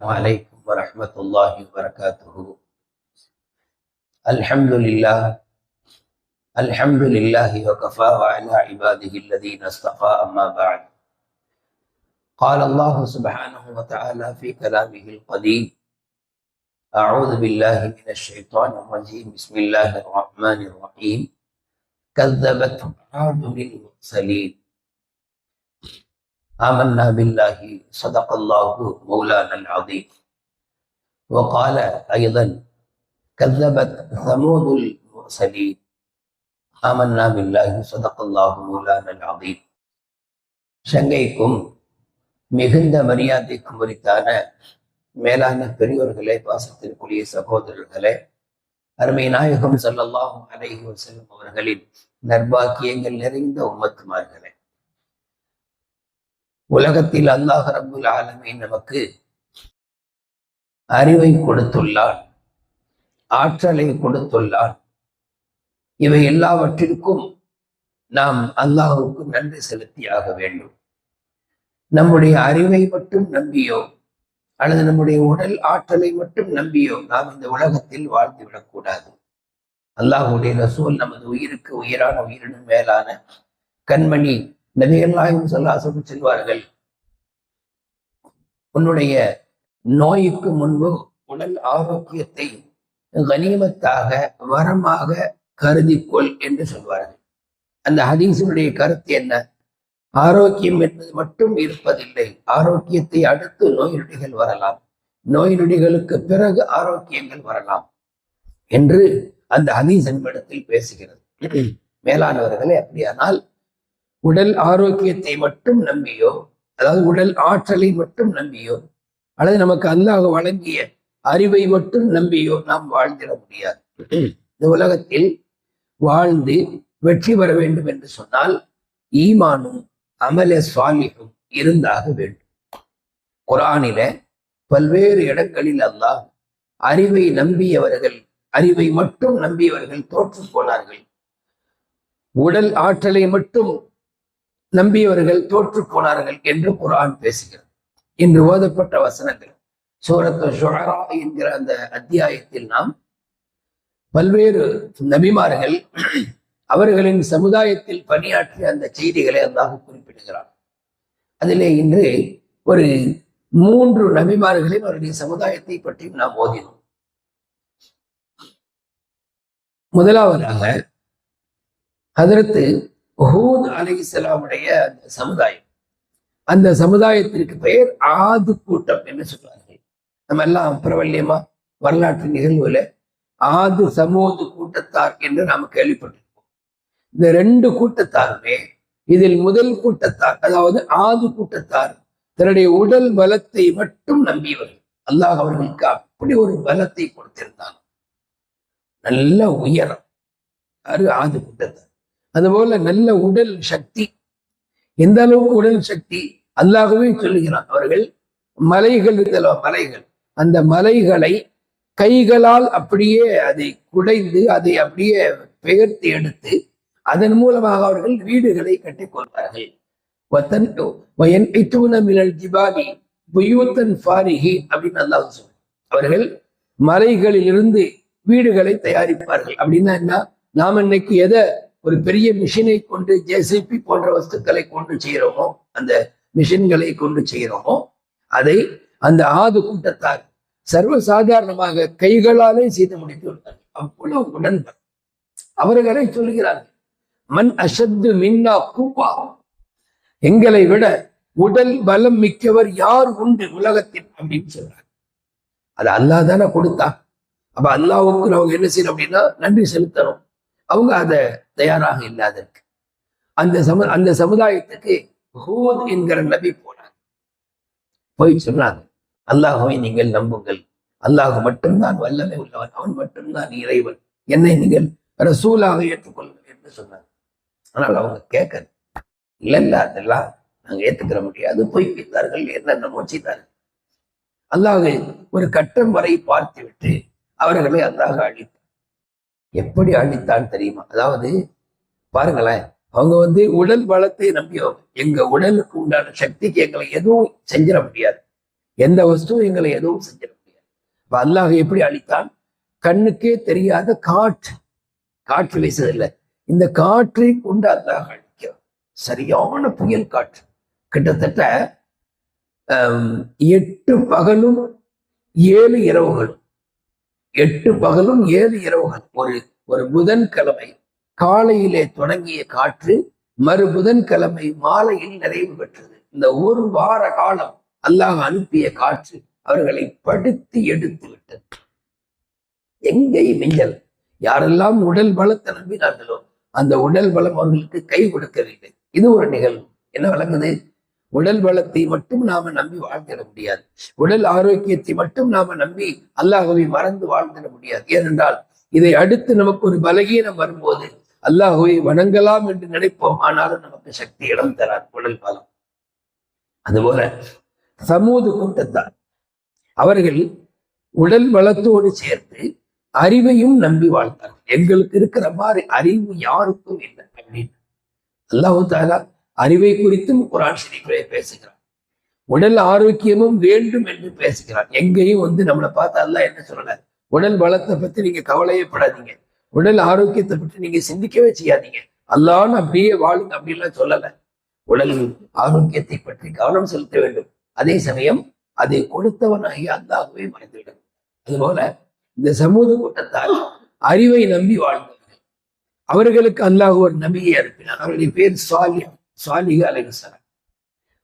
وعليكم ورحمة الله وبركاته. الحمد لله الحمد لله وكفى وعلى عباده الذين اصطفى أما بعد. قال الله سبحانه وتعالى في كلامه القديم أعوذ بالله من الشيطان الرجيم بسم الله الرحمن الرحيم. كذبت عاد للمرسلين آمنا بالله صدق الله مولانا العظيم وقال أيضا كذبت ثمود المرسلين آمنا بالله صدق الله مولانا العظيم சங்கைக்கும் மிகுந்த மரியாதைக்கும் உரித்தான மேலான பெரியோர்களே பாசத்திற்குரிய சகோதரர்களே அருமை நாயகம் ஸல்லல்லாஹு அலைஹி வஸல்லம் அவர்களின் நற்பாக்கியங்கள் நிறைந்த உம்மத்துமார்களே உலகத்தில் அல்லாஹ் ரபுல் ஆலமே நமக்கு அறிவை கொடுத்துள்ளான் ஆற்றலை கொடுத்துள்ளான். இவை எல்லாவற்றிற்கும் நாம் அல்லாஹுக்கு நன்றி செலுத்தியாக வேண்டும். நம்முடைய அறிவை மட்டும் நம்பியோ அல்லது நம்முடைய உடல் ஆற்றலை மட்டும் நம்பியோ நாம் இந்த உலகத்தில் வாழ்ந்து விடக்கூடாது. அல்லாஹுடைய ரசூல் நமது உயிருக்கு உயிரான உயிரினும் மேலான கண்மணி நபிகள்லாயும் சொல்லாசம் செல்வார்கள் உன்னுடைய நோய்க்கு முன்பு உடல் ஆரோக்கியத்தை கனிமத்தாக வரமாக கருதிக்கொள் என்று சொல்வார்கள். அந்த ஹதீசனுடைய கருத்து என்ன? ஆரோக்கியம் என்பது மட்டும் இருப்பதில்லை. ஆரோக்கியத்தை அடுத்து நோய் நொடிகள் வரலாம். நோய் நொடிகளுக்கு பிறகு ஆரோக்கியங்கள் வரலாம் என்று அந்த ஹதீஸ் என்பிடத்தில் பேசுகிறது. மேலானவர்களே அப்படியானால் உடல் ஆரோக்கியத்தை மட்டும் நம்பியோ அதாவது உடல் ஆற்றலை மட்டும் நம்பியோ அல்லது நமக்கு அல்லாஹ் வழங்கிய அறிவை மட்டும் நம்பியோ நாம் வாழ்ந்திட முடியாது. இந்த உலகத்தில் வாழ்ந்து வெற்றி பெற வேண்டும் என்று சொன்னால் ஈமானும் அமல சுவாமியும் இருந்தாக வேண்டும். குரானில பல்வேறு இடங்களில் அல்லாஹ் அறிவை நம்பியவர்கள் அறிவை மட்டும் நம்பியவர்கள் தோற்று போனார்கள். உடல் ஆற்றலை மட்டும் நம்பியவர்கள் தோற்று போனார்கள் என்று குரான் பேசுகிறது. இன்று ஓதப்பட்ட வசனங்கள். சூரத்து ஷுஹரா என்கிற அந்த அத்தியாயத்தில் நாம் பல்வேறு நபிமார்கள் அவர்களின் சமுதாயத்தில் பணியாற்றிய அந்த செய்திகளை அல்லாஹ் குறிப்பிடுகிறார் அதிலே இன்று ஒரு மூன்று நபிமார்களின் அவருடைய சமுதாயத்தை பற்றியும் நாம் ஓதினோம். முதலாவதாக அதற்கு ஹூத் அலி இஸ்லாமுடைய அந்த சமுதாயம். அந்த சமுதாயத்திற்கு பெயர் ஆது கூட்டம் என்று சொல்வார்கள். நம்ம எல்லாம் பிரபல்யமா வரலாற்று நிகழ்வுல ஆது சமூது கூட்டத்தார் என்று நாம் கேள்விப்பட்டிருக்கோம் இந்த ரெண்டு கூட்டத்தாருமே இதில் முதல் கூட்டத்தார் அதாவது ஆது கூட்டத்தார் தன்னுடைய உடல் பலத்தை மட்டும் நம்பியவர்கள். அல்லாஹ் அவர்களுக்கு அப்படி ஒரு பலத்தை கொடுத்திருந்தான். நல்ல உயரம். அது ஆது கூட்டத்தார். அதுபோல நல்ல உடல் சக்தி. எந்த அளவுக்கு உடல் சக்தி? அல்லாகவே சொல்லுகிறான். அவர்கள் மலைகள் இருந்தல்ல மலைகள். அந்த மலைகளை கைகளால் அப்படியே அதை குடைந்து அதை அப்படியே பெயர்த்து எடுத்து அதன் மூலமாக அவர்கள் வீடுகளை கட்டிக் கொள்வார்கள் புயூத்தன் ஃபாரிஹி அப்படின்னு அல்லாஹ் சொல்ற அவர்கள் மலைகளில் இருந்து வீடுகளை தயாரிப்பார்கள். அப்படின்னா என்ன? நாம் இன்னைக்கு எதை ஒரு பெரிய மிஷினை கொண்டு ஜேசிபி போன்ற வஸ்துக்களை கொண்டு செய்கிறோமோ அந்த மிஷின்களை கொண்டு செய்கிறோமோ அதை அந்த ஆது கூட்டத்தார் சர்வசாதாரணமாக கைகளாலே செய்து முடித்து விட்டார்கள் அவ்வளவு உடன்பர் அவர்களை சொல்கிறார்கள் மண் அசத்து மின்னா கூப்பா எங்களை விட உடல் பலம் மிக்கவர் யார் உண்டு உலகத்தில் அப்படின்னு சொல்றாங்க அது அல்லாஹ் தானே கொடுத்தா அப்ப அல்லாவுக்கு அவங்க என்ன செய்யணும் அப்படின்னா நன்றி செலுத்தணும். அவங்க அதை தயாராக இல்லாதற்கு அந்த சம அந்த சமுதாயத்துக்கு ஹூத் என்கிற நபி போனாங்க போய் சொன்னாங்க அல்லாஹுவை நீங்கள் நம்புங்கள். அல்லாஹ் மட்டும்தான் வல்லமை உள்ளவன். அவன் மட்டும்தான் இறைவன். என்னை நீங்கள் ரசூலாக ஏற்றுக்கொள்ளுங்கள் என்று சொன்னாங்க. ஆனால் அவங்க கேட்கல. இல்லை இல்ல அதெல்லாம் நாங்க ஏத்துக்கிற முடியாது. போய் வைத்தார்கள் என்னென்ன செய்தார்கள் அல்லாஹ் ஒரு கட்டம் வரை பார்த்து விட்டு அவர்களை அல்லாஹ் அழித்து எப்படி அழித்தான் தெரியுமா? அதாவது பாருங்களேன் அவங்க வந்து உடல் பலத்தை நம்பியவங்க எங்க உடலுக்கு உண்டான சக்திக்கு எங்களை எதுவும் செஞ்சிட முடியாது. எந்த வஸ்துவும் எங்களை எதுவும் செஞ்சிட முடியாது. அப்ப அல்லாஹ் எப்படி அழித்தான்? கண்ணுக்கே தெரியாத காற்று. காற்று வீசுதில்லை. இந்த காற்றை கொண்டு அல்லாஹ் அழிக்கிறான். சரியான புயல் காற்று. கிட்டத்தட்ட எட்டு பகலும் ஏழு இரவுகளும். எட்டு பகலும் ஏழு இரவுகள். ஒரு ஒரு புதன்கிழமை காலையிலே தொடங்கிய காற்று மறு புதன்கிழமை மாலையில் நிறைவு பெற்றது. இந்த ஒரு வார காலம் அல்லாஹ் அனுப்பிய காற்று அவர்களை படுத்தி எடுத்து விட்டது. எங்கேயும் மிஞ்சல். யாரெல்லாம் உடல் பலத்தை நம்பினார்களோ அந்த உடல் பலம் அவர்களுக்கு கை கொடுக்கவில்லை. இது ஒரு நிகழ்வு. என்ன விளங்குது? உடல் வளத்தை மட்டும் நாம நம்பி வாழ்ந்திட முடியாது. உடல் ஆரோக்கியத்தை மட்டும் நாம நம்பி அல்லாஹுவை மறந்து வாழ்ந்திட முடியாது. ஏனென்றால் இதை அடுத்து நமக்கு ஒரு பலகீனம் வரும்போது அல்லாஹுவை வணங்கலாம் என்று நினைப்போம். ஆனாலும் நமக்கு சக்தி இடம் தரார் உடல் பலம். அதுபோல சமூக கூட்டத்தார் அவர்கள் உடல் வளத்தோடு சேர்த்து அறிவையும் நம்பி வாழ்ந்தார்கள். எங்களுக்கு இருக்கிற மாதிரி அறிவு யாருக்கும் இல்லை அப்படின்னு. அல்லாஹு தாலா அறிவை குறித்தும் குரான் ஷரீஃபிலே பேசுகிறான் உடல் ஆரோக்கியமும் வேண்டும் என்று பேசுகிறான் எங்கேயும் வந்து நம்மளை பார்த்தா என்ன சொல்லல உடல் பலத்தை பத்தி நீங்க கவலையே படாதீங்க உடல் ஆரோக்கியத்தை பற்றி நீங்க சிந்திக்கவே செய்யாதீங்க. அல்லான்னு அப்படியே வாழுங்க அப்படின்லாம் சொல்லல. உடல் ஆரோக்கியத்தை பற்றி கவனம் செலுத்த வேண்டும். அதே சமயம் அதை கொடுத்தவனாகி அல்லாஹ்வே மறைந்துவிடும். அதுபோல இந்த சமூக கூட்டத்தால் அறிவை நம்பி வாழ்ந்தவர்கள். அவர்களுக்கு அல்லாஹ் ஒரு நபியை அனுப்பினார். அவருடைய பேர் சுவாலியா சுவாலிக அலைஹிஸ்ஸலாம்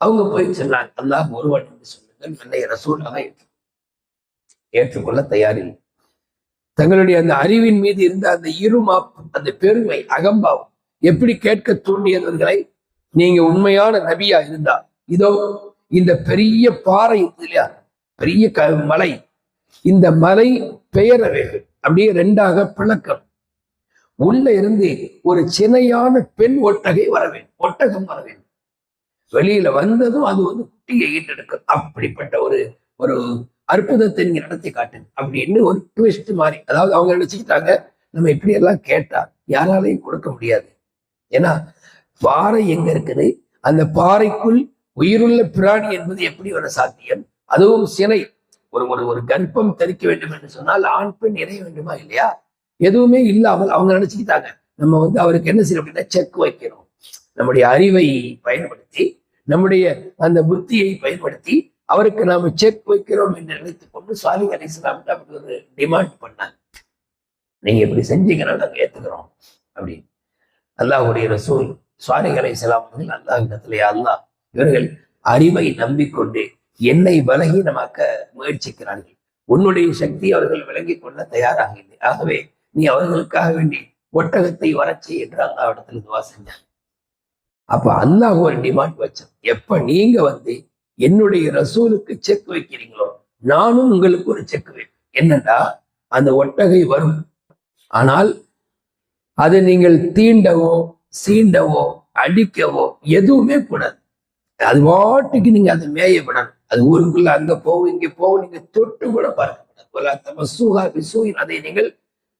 அவங்க போய் சொன்னாங்க அல்லாஹ் ஒருவன் என்று சொல்லுங்கள் என்னை ரசூலாக ஏற்று ஏற்றுக்கொள்ள தயாரில்லை. தங்களுடைய அந்த அறிவின் மீது இருந்த அந்த இருமாப்பு அந்த பெருமை அகம்பாவம் எப்படி கேட்க தூண்டியவர்களை நீங்க உண்மையான நபியா இருந்தா இதோ இந்த பெரிய பாறை இல்லையா? பெரிய க மலை. இந்த மலை பெயர அப்படியே ரெண்டாக பிளக்கணும் உள்ள இருந்து ஒரு சினையான பெண் ஒட்டகை வர வேண்டும். ஒட்டகம் வர வேண்டும். வெளியில வந்ததும் அது வந்து குட்டியை ஈட்டெடுக்கும் அப்படிப்பட்ட ஒரு ஒரு அற்புதத்தை நீங்க நடத்தி காட்டுங்க. அப்படின்னு ஒரு ட்விஸ்ட் மாதிரி. அதாவது அவங்க நினைச்சுக்கிட்டாங்க? நம்ம இப்படி எல்லாம் கேட்டா யாராலையும் கொடுக்க முடியாது. ஏன்னா பாறை எங்க இருக்குது? அந்த பாறைக்குள் உயிருள்ள பிராணி என்பது எப்படி வர சாத்தியம்? அதுவும் சினை. ஒரு ஒரு ஒரு கர்ப்பம் தெரிக்க வேண்டும் என்று சொன்னால் ஆண் பெண் இறைய வேண்டுமா இல்லையா? எதுவுமே இல்லாமல் அவங்க நினைச்சுக்கிட்டாங்க. நம்ம வந்து அவருக்கு என்ன செய்யணும் அப்படின்னா செக் வைக்கிறோம் நம்முடைய அறிவை பயன்படுத்தி நம்முடைய அந்த புத்தியை பயன்படுத்தி அவருக்கு நாம செக் வைக்கிறோம் என்று நினைத்துக் கொண்டு சுவாமி அலிஸ்லாம் அப்படி ஒரு டிமாண்ட் பண்ணாங்க. நீங்க இப்படி செஞ்சீங்கன்னா நாங்க ஏத்துக்கிறோம் அப்படின்னு. அல்லாஹுடைய ரசூல் சுவாமி அலைஹிஸ்ஸலாம் அவர்கள் இடத்துல அல்லாஹ் இவர்கள் அறிவை நம்பிக்கொண்டு என்னை பலகீனமாக்க முயற்சிக்கிறார்கள். உன்னுடைய சக்தி அவர்கள் விளங்கிக் கொள்ள தயாராக இல்லை. ஆகவே நீ அவர்களுக்காக வேண்டி ஒட்டகத்தை வரச்சி என்று அல்லாவிடத்தில் துவா செஞ்சாங்க அப்ப அல்லாஹ் ஒரு டிமாண்ட் வச்சான். எப்ப நீங்க வந்து என்னுடைய ரசூலுக்கு செக் வைக்கிறீங்களோ நானும் உங்களுக்கு ஒரு செக் வைப்பேன். என்னன்னா அந்த ஒட்டகை வரும். ஆனால் அதை நீங்கள் தீண்டவோ சீண்டவோ அடிக்கவோ எதுவுமே கூடாது. அது வாட்டுக்கு நீங்க அதை மேய விடணும். அது ஊருக்குள்ள அங்க போகும் இங்க போகும் நீங்க தொட்டு கூட பார்க்க கூடாது. அதை நீங்கள்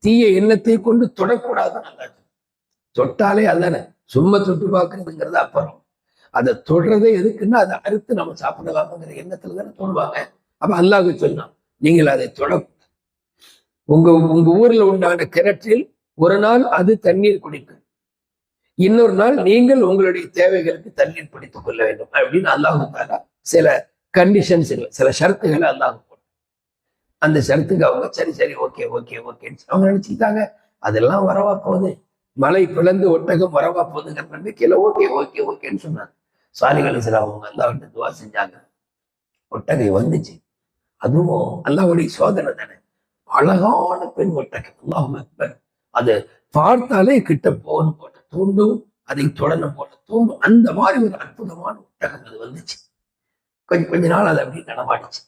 தீய எண்ணத்தை கொண்டு தொடக்கூடாதுன்னு நல்லா தொட்டாலே அதானே சும்மா தொட்டு பார்க்கறதுங்கிறது அப்புறம். அதை தொடுறதே எதுக்குன்னா அதை அறுத்து நம்ம சாப்பிடலாம்ங்கிற எண்ணத்துல தானே தொடுவாங்க. அப்ப அல்லாஹ் சொன்னான் நீங்கள் அதை தொட உங்க உங்க ஊர்ல உண்டான கிணற்றில் ஒரு நாள் அது தண்ணீர் குடிக்கும். இன்னொரு நாள் நீங்கள் உங்களுடைய தேவைகளுக்கு தண்ணீர் பிடித்துக் கொள்ள வேண்டும் அப்படின்னு அல்லாஹு தாலா சில கண்டிஷன்ஸ் சில ஷரத்துகளை அல்லாஹ் அந்த ஷரத்துக்கு அவங்க சரி சரி ஓகே ஓகே ஓகேன்னு அவங்க நினைச்சுக்கிட்டாங்க. அதெல்லாம் வரவா போகுது? மலை பிளந்து ஒட்டகம் வரவா போகுதுங்கிற நம்பிக்கையில ஓகே ஓகே ஓகேன்னு சொன்னாங்க. சாலிகள் சில அவங்க அல்லாவிட்டு துவா செஞ்சாங்க. ஒட்டகை வந்துச்சு. அதுவும் அல்லாவுடைய சோதனை தானே. அழகான பெண் ஒட்டகம் அல்லாஹும் அக்பர். அது பார்த்தாலே கிட்ட போகணும் போட்ட தூண்டும் அதை தொடணும் போட்ட தூண்டும். அந்த மாதிரி ஒரு அற்புதமான ஒட்டகம் அது வந்துச்சு. கொஞ்சம் கொஞ்ச நாள் அது அப்படி நடமாடிச்சு.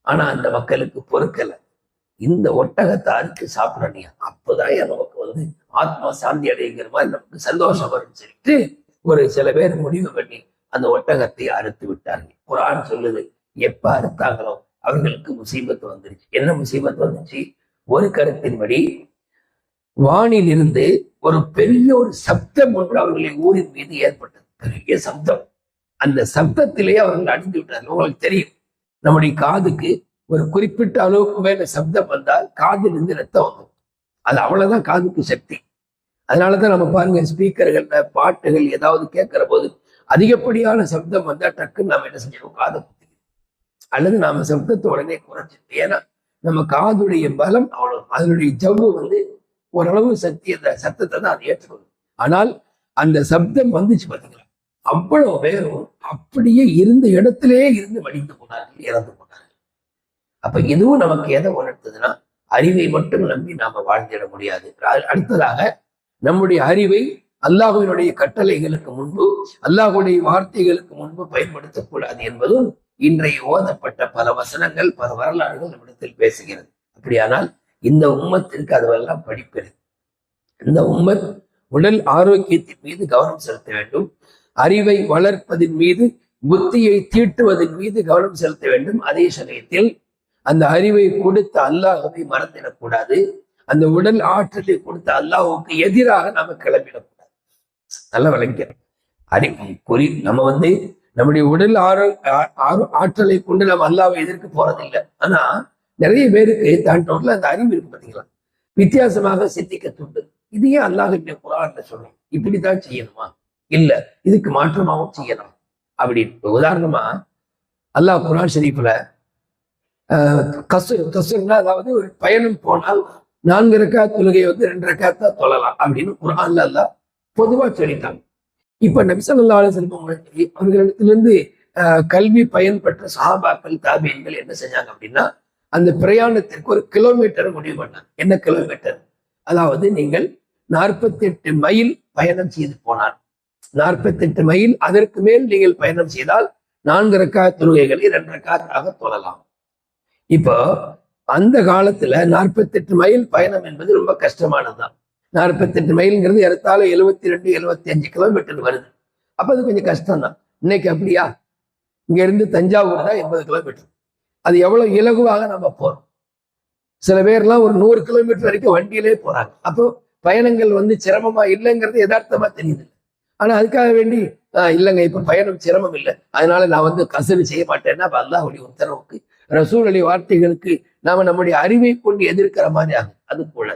ஆனா அந்த மக்களுக்கு பொறுக்கல. இந்த ஒட்டகத்தை அறுத்து சாப்பிடணும் அப்போதான் நமக்கு வந்து ஆத்மா சாந்தி அடைங்கிற மாதிரி நமக்கு சந்தோஷம் வரும்னு சொல்லிட்டு ஒரு சில பேர் முடிவு பண்ணி அந்த ஒட்டகத்தை அறுத்து விட்டார்கள். குரான் சொல்லுது எப்ப அறுத்தாங்களோ அவர்களுக்கு முசீபத்து வந்துருச்சு. என்ன முசீபத்து வந்துச்சு ஒரு கருத்தின்படி வானில் இருந்து ஒரு பெரிய ஒரு சப்தம் ஒன்று அவர்களின் ஊரின் மீது ஏற்பட்டது. பெரிய சப்தம். அந்த சப்தத்திலேயே அவர்கள் அடிந்து விட்டார்கள். உங்களுக்கு தெரியும். நம்முடைய காதுக்கு ஒரு குறிப்பிட்ட அளவுக்கு மேல சப்தம் வந்தால் காதிலிருந்து ரத்தம் வந்துடும் அது அவ்வளவுதான் காதுக்கு சக்தி. அதனாலதான் நம்ம பாருங்க ஸ்பீக்கர்கள்ல பாட்டுகள் ஏதாவது கேட்கிற போது அதிகப்படியான சப்தம் வந்தா டக்குன்னு நம்ம என்ன செஞ்சிடும் காதை குத்தி. அல்லது நாம சப்தத்தை உடனே குறைஞ்சிடும் ஏன்னா நம்ம காதுடைய பலம் அவ்வளவு. அதனுடைய ஜவ்வு வந்து ஓரளவு சக்தி அந்த சத்தத்தை தான் அது ஏற்றுக்கணும் ஆனால் அந்த சப்தம் வந்துச்சு பார்த்தீங்களா அவ்வளவு பேரும் அப்படியே இருந்த இடத்திலேயே இருந்து மடிந்து போனார்கள். இறந்து போனார்கள். அப்ப இதுவும் நமக்கு எதை உணர்த்துதுன்னா அறிவை மட்டும் நம்பி நாம வாழ்ந்திட முடியாது. அடுத்ததாக நம்முடைய அறிவை அல்லாஹுவினுடைய கட்டளைகளுக்கு முன்பு அல்லாஹுடைய வார்த்தைகளுக்கு முன்பு பயன்படுத்தக்கூடாது என்பதும் இன்றைய ஓதப்பட்ட பல வசனங்கள் பல வரலாறுகள் நம்மிடத்தில் பேசுகிறது. அப்படியானால் இந்த உம்மத்திற்கு அதுவெல்லாம் படிப்பிருக்கு இந்த உம்மத் உடல் ஆரோக்கியத்தின் மீது கவனம் செலுத்த வேண்டும். அறிவை வளர்ப்பதின் மீது புத்தியை தீட்டுவதன் மீது கவனம் செலுத்த வேண்டும். அதே சமயத்தில் அந்த அறிவை கொடுத்த அல்லாஹவை மறந்துடக்கூடாது. அந்த உடல் ஆற்றலை கொடுத்த அல்லாஹுக்கு எதிராக நாம கிளம்பிடக்கூடாது. நல்ல விளங்கிறோம் அறி குறி நம்ம வந்து நம்முடைய உடல் ஆரோ ஆ- ஆற்றலை கொண்டு நம்ம அல்லாவை எதிர்க்க போறதில்லை. ஆனா நிறைய பேருக்கு தான் அந்த அறிவு இருக்கு பார்த்தீங்களா வித்தியாசமாக சிந்திக்க தூண்டு. இது ஏன் அல்லாஹ் இப்படி குரான்ல சொல்றோம் இப்படித்தான் செய்யணுமா? இல்ல இதுக்கு மாற்றமாவும் செய்யணும் அப்படின்னு. உதாரணமா அல்லாஹ் குரான் ஷரீஃப்ல ஆஹ், கசு கசுன்னா அதாவது ஒரு பயணம் போனால் நான்கு ரக்கா தொழுகை வந்து ரெண்டு ரக்காத்தா தொழலாம் அப்படின்னு குரான்ல அல்லாஹ் பொதுவா சொல்லிட்டாங்க. இப்ப நபிசல்லா அலுவலம் அவர்களிடத்திலிருந்து ஆஹ், கல்வி பயன்பெற்ற சஹாபாக்கள் தாபியன்கள் என்ன செஞ்சாங்க அப்படின்னா அந்த பிரயாணத்திற்கு ஒரு கிலோமீட்டர் முடிவு பண்ணாங்க. என்ன கிலோமீட்டர் அதாவது நீங்கள் நாற்பத்தி எட்டு மைல் பயணம் செய்து போனார் நாற்பத்தி எட்டு மைல் அதற்கு மேல் நீங்கள் பயணம் செய்தால் நான்கு ரக்கா தொழுகைகளை இரண்டு ரக்காத்தாக தொழலாம். இப்போ அந்த காலத்துல நாற்பத்தெட்டு மைல் பயணம் என்பது ரொம்ப கஷ்டமானதுதான். நாற்பத்தெட்டு மைல்ங்கிறது ஏறத்தாழ எழுபத்தி ரெண்டு எழுபத்தி அஞ்சு கிலோமீட்டர் வருது. அப்ப அது கொஞ்சம் கஷ்டம் தான் இன்னைக்கு அப்படியா? இங்க இருந்து தஞ்சாவூர் தான் எண்பது கிலோமீட்டர் அது எவ்வளவு இலகுவாக நம்ம போறோம். சில பேர்லாம் ஒரு நூறு கிலோமீட்டர் வரைக்கும் வண்டியிலே போறாங்க. அப்போ பயணங்கள் வந்து சிரமமா இல்லைங்கிறது யதார்த்தமா தெரியுது. ஆனா அதுக்காக வேண்டி ஆஹ் இல்லைங்க இப்ப பயணம் சிரமம் இல்லை. அதனால நான் வந்து கசடு செய்ய மாட்டேன்னா அப்ப அல்லாஹ்வுடைய உத்தரவுக்கு ரசூல் வார்த்தைகளுக்கு நாம நம்முடைய அறிவை கொண்டு எதிர்க்கிற மாதிரி ஆகும். அது போல.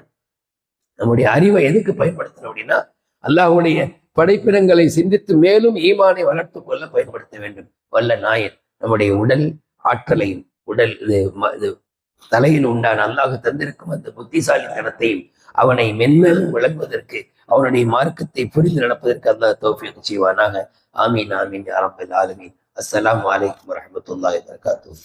நம்முடைய அறிவை எதுக்கு பயன்படுத்தணும் அப்படின்னா அல்லாஹுடைய படைப்பினங்களை சிந்தித்து மேலும் ஈமானை வளர்த்துக் கொள்ள பயன்படுத்த வேண்டும். வல்ல நாயன் நம்முடைய உடல் ஆற்றலையும் உடல் இது இது தலையில் உண்டான அல்லாஹ் தந்திருக்கும் அந்த புத்திசாலித்தனத்தையும் அவனை மென்மேலும் விளங்குவதற்கு அவனுடைய மார்க்கத்தை புரிந்து நடப்பதற்கு அல்லாஹ் தௌஃபீக் செய்வானாக. ஆமீன் ஆமீன் யா ரப்பல் ஆலமீன். அஸ்ஸலாமு அலைக்கும் வரமத்துல்லாஹ் வபரகாத்துஹு.